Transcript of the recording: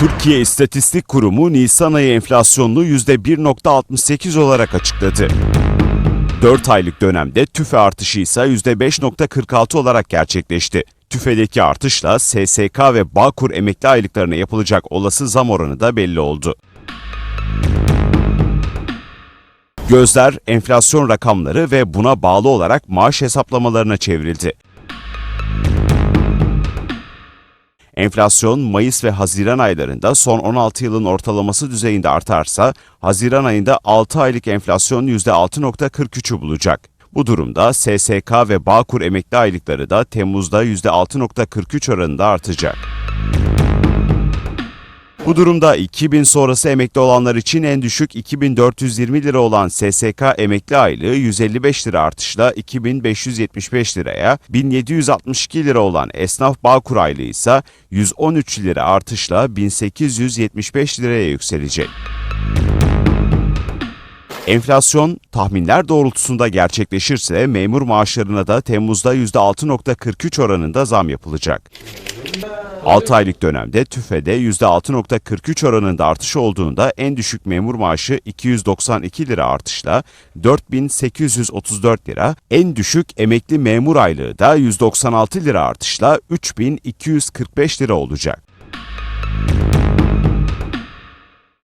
Türkiye İstatistik Kurumu Nisan ayı enflasyonunu %1.68 olarak açıkladı. 4 aylık dönemde tüfe artışı ise %5.46 olarak gerçekleşti. TÜFE'deki artışla SSK ve Bağkur emekli aylıklarına yapılacak olası zam oranı da belli oldu. Gözler enflasyon rakamları ve buna bağlı olarak maaş hesaplamalarına çevrildi. Enflasyon Mayıs ve Haziran aylarında son 16 yılın ortalaması düzeyinde artarsa, Haziran ayında 6 aylık enflasyon %6.43'ü bulacak. Bu durumda SSK ve Bağkur emekli aylıkları da Temmuz'da %6.43 oranında artacak. Bu durumda 2000 sonrası emekli olanlar için en düşük 2420 lira olan SSK emekli aylığı 155 lira artışla 2575 liraya, 1762 lira olan esnaf Bağkur aylığı ise 113 lira artışla 1875 liraya yükselecek. Enflasyon tahminler doğrultusunda gerçekleşirse memur maaşlarına da Temmuz'da %6.43 oranında zam yapılacak. 6 aylık dönemde TÜFE'de %6.43 oranında artış olduğunda en düşük memur maaşı 292 lira artışla 4834 lira, en düşük emekli memur aylığı da 196 lira artışla 3245 lira olacak.